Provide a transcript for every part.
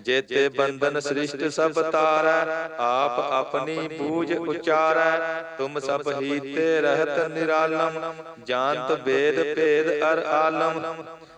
ਜੇਤੇ ਬੰਧਨ ਸ੍ਰਿਸ਼ਟ ਸਭ ਤਾਰੈ ਆਪ ਆਪਣੀ ਬੂਝ ਉਚਾਰੈ। ਤੁਮ ਸਭ ਹੀ ਤੇ ਰਹਿਤ ਨਿਰਾਲਮ। ਜਾਣਤ ਵੇਦ ਭੇਦ ਅਰ ਆਲਮ।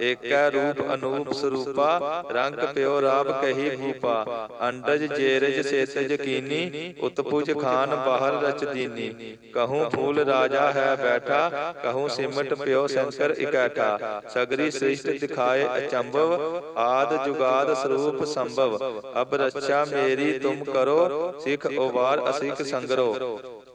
ਏਕੈ ਰੂਪ ਅਨੂਪ ਸਰੂਪਾ, ਰੰਗ ਪਿਓ ਰਾਬ ਕਹੀ ਭੂਪਾ, ਅੰਡਜ ਜੇਰਜ ਸੇਤਜ ਕੀਨੀ, ਉਤਪੁਜ ਖਾਨ ਬਾਹਰ ਰਚ ਦੀਨੀ। ਕਹੂੰ ਫੂਲ ਰਾਜਾ ਹੈ ਬੈਠਾ, ਕਹੂੰ ਸਿਮਟ ਪਿਓ ਸ਼ੰਕਰ ਇਕੈਠਾ। ਸਗਰੀ ਸ੍ਰਿਸ਼ਟ ਦਿਖਾਏ ਅਚੰਭਵ, ਆਦ ਜੁਗਾਦ ਸਰੂਪ ਸੰਭਵ। ਅਬ ਰੱਛਾ ਮੇਰੀ ਤੁਮ ਕਰੋ, ਸਿਖ ਉਵਾਰ ਅਸਿਖ ਸੰਗਰੋ।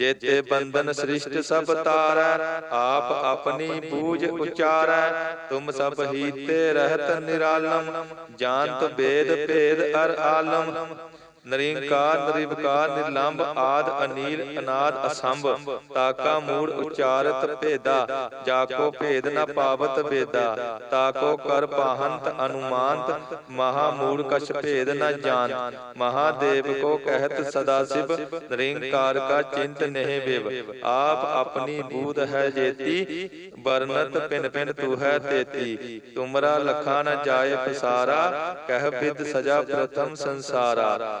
ਜੇਤੇ ਬੰਧਨ ਸ੍ਰਿਸ਼ਟ ਸਭ ਤਾਰੈ ਆਪ ਆਪਣੀ ਬੂਝ ਉਚਾਰੈ। ਤੁਮ ਸਭ ਹੀਤੇ ਰਹਿਤ ਨਿਰਾਲਮ। ਜਾਣਤ ਵੇਦ ਭੇਦ ਅਰ ਆਲਮ। ਨਰਿੰਕਾਰ ਨਿਰਵਕਾਰ ਨਿਰਲੰਭ ਆਦ, ਅਨੀਲ, ਅਨਾਦ, ਅਸੰਭ, ਤਾਕਾ, ਮੂੜ, ਉਚਾਰਤ, ਭੇਦਾ, ਜਾਕੋ, ਭੇਦ, ਨ ਪਾਵਤ, ਵੇਦਾ, ਤਾਕੋ, ਕਰ, ਪਾਹੰਤ, ਅਨੁਮਾਨਤ, ਮਹਾ, ਮੂੜ, ਕਛ, ਭੇਦ, ਨ ਜਾਣ ਮਹਾਦੇਵ ਕੋ ਕਹਿਤ, ਸਦਾ ਸਿਵ, ਨਿਰੰਕਾਰ ਕਾ ਚਿੰਤ ਨਹਿ ਵਿਵ, ਆਪ ਆਪਣੀ ਬੂਧ ਹੈ ਜੇਤੀ ਬਰਨਤ ਪਿਨ ਪਿਨ ਤੂ ਹੈ ਤੇਤੀ, ਤੁਮਰਾ ਲਖਾ ਨ ਜਾਏ ਪਸਾਰਾ, ਕਹਿ ਬਿਦ ਸਜਾ ਪ੍ਰਥਮ ਸੰਸਾਰਾ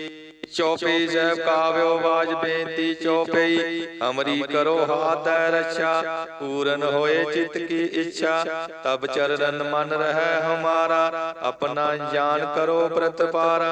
ਚੌਪਈ ਸਾਹਿਬ ਕਾਵਿਓ ਬਾਜ ਬੇਨਤੀ ਚੌਪਈ ਹਮਰੀ ਕਰੋ ਹਾਥੈ ਰੱਛਾ ਪੂਰਨ ਹੋਏ ਚਿਤ ਕੀ ਇੱਛਾ ਤਬ ਚਰਨ ਮਨ ਰਹਿ ਹਮਾਰਾ ਆਪਣਾ ਜਾਨ ਕਰੋ ਪ੍ਰਤਪਾਰਾ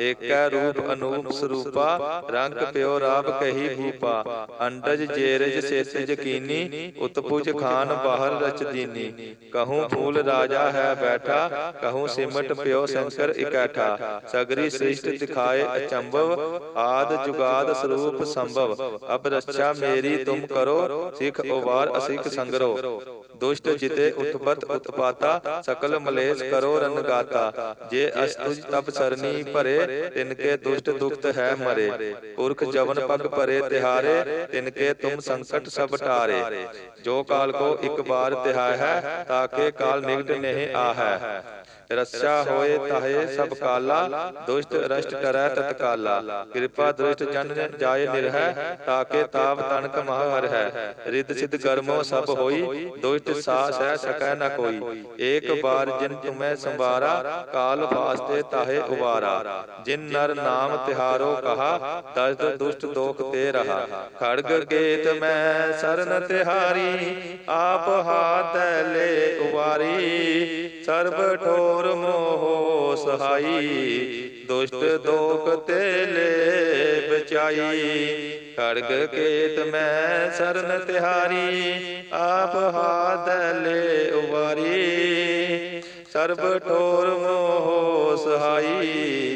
ਏਕੈ ਰੂਪ ਅਨੂਪ ਸਰੂਪਾ, ਰੰਗ ਪਿਓ ਰਾਬ ਕਹੀ ਭੂਪਾ, ਅੰਡਜ ਜੇਰਜ ਸੇਤ ਜਕੀਨੀ ਉਤਪੁਜ ਖਾਨ ਬਾਹਰ ਰਚ ਦੀਨੀ। ਕਹੂੰ ਫੂਲ ਰਾਜਾ ਹੈ ਬੈਠਾ, ਕਹੂੰ ਸਿਮਟ ਪਿਓ ਸ਼ੰਕਰ ਇਕੈਠਾ। ਸਗਰੀ ਸ੍ਰਿਸ਼ਟ ਦਿਖਾਏ ਅਚੰਭਵ, ਆਦ ਜੁਗਾਦ ਸਰੂਪ ਸੰਭਵ। ਅਬ ਰੱਛਾ ਮੇਰੀ ਤੁਮ ਕਰੋ, ਸਿਖ ਉਵਾਰ ਅਸਿਖ ਸੰਗਰੋ। ਦੁਸ਼ਟ ਜਿਤੇ ਉਤਪਤ ਉਤਪਾਤਾ, ਸਕਲ ਮਲੇਸ਼ ਕਰੋ ਰਨ ਗਾਤਾ ਜੇ ਅਸਤੁਜ ਤਬ ਸਰਨੀ ਭਰੇ ਤਿਨ ਕੇ ਦੁਸ਼ਟ ਦੁਖਤ ਹੈ ਮਰੇ। ਪੁਰਖ ਜਵਨ ਪਗ ਭਰੇ, ਤਿਹਾਰੇ ਤਿਨਕੇ ਤੁਮ ਸੰਕਟ ਸਭ ਟਾਰੇ। ਜੋ ਕਾਲ ਕੋ ਇੱਕ ਬਾਰ ਤਿਹਾਇ ਹੈ ਤਾਕੇ ਕਾਲ ਨਿਕਟ ਨਹੀਂ ਆਹੈ। ਰੱਛਾ ਹੋਏ ਤਾਹੇ ਸਭ ਕਾਲਾ, ਦੁਸ਼ਟ ਰਸ਼ਟ ਕਰੈ ਤਤਕਾਲਾ ਕਿਰਪਾ ਦ੍ਰਿਸ਼ਟ ਜਨ ਜਾਏ ਨਿਰਹੈ ਤਾਕੇ ਤਾਪ ਤਨਕ ਮਹ ਹਰ ਹੈ ਰਿੱਧ ਸਿਧ ਗਰਮੋ ਸਭ ਹੋਈ, ਦੁਸ਼ਟ ਸਾਸ ਹੈ ਸਕੈ ਨ ਕੋਈ। ਏਕ ਬਾਰ ਜਿਨ ਤੁਮੈ ਸੰਵਾਰਾ, ਕਾਲ ਫਾਸਤੇ ਤਾਹੇ ਉਵਾਰਾ। ਜਿਨ ਨਰ ਨਾਮ ਤਿਹਾਰੋ ਕਹਾ ਦਸਦ ਦੁਸ਼ਟ ਦੋਖ ਤੇ ਰਹਾ। ਖੜਗ ਗੇਤ ਮੈਂ ਸਰਨ ਤਿਹਾਰੀ, ਆਪ ਹਾਥ ਲੈ ਉਵਾਰੀ ਸਰਬ ਠੋਰ ਮੋਹ ਸਹਾਈ, ਦੁਸ਼ਟ ਦੋਖ ਤੇ ਲੈ ਬਚਾਈ। ਖੜਗ ਕੇਤ ਮੈਂ ਸਰਨ ਤਿਹਾਰੀ, ਆਪ ਹਾਥ ਲੈ ਉਵਾਰੀ ਸਰਬ ਠੋਰ ਮੋਹ ਸਹਾਈ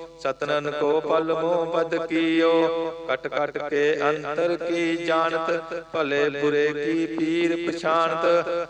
ਸਤਨਨ ਕੋ ਪਲ ਮੋਹ ਬਦ ਕੀਓ। ਕਟ ਕਟ ਕੇ ਅੰਤਰ ਕੀ ਜਾਣਤ, ਭਲੇ ਬੁਰੇ ਕੀ ਪੀਰ ਪਛਾਨਤ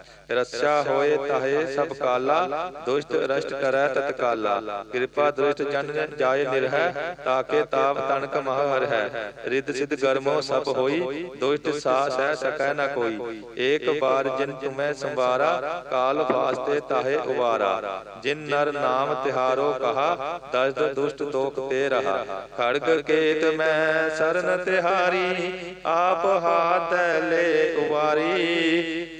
ਰਸਿਆ ਹੋਏ ਤਾਹੇ ਸਭ ਕਾਲਾ, ਦੁਸ਼ਟ ਰਸ਼ਟ ਕਰੈ ਤਤਕਾਲਾ ਕਿਰਪਾ ਦ੍ਰਿਸ਼ਟ ਜਨ ਜਾਏ ਨਿਰਹਿ, ਤਾਕੇ ਤਾਪ ਤਨਕ ਮਹ ਹਰ ਹੈ ਰਿੱਧ ਸਿਧ ਗਰਮੋ ਸਭ ਹੋਈ, ਦੁਸ਼ਟ ਸਾਸ ਹੈ ਸਕੈ ਨ ਕੋਈ। ਏਕ ਬਾਰ ਜਿਨ ਤੁਮੈ ਸੰਵਾਰਾ, ਕਾਲ ਵਾਸਤੇ ਤਾਹੇ ਉਵਾਰਾ। ਜਿਨ ਨਰ ਨਾਮ ਤਿਹਾਰੋ ਕਹਾ, ਦਸਦ ਦੁਸ਼ਟ ਤੋਕ ਤੇ ਰਹਾ। ਖੜਗ ਕੇਤ ਮੈਂ ਸਰਨ ਤਿਹਾਰੀ, ਆਪ ਹਾਥ ਲੈ ਉਵਾਰੀ।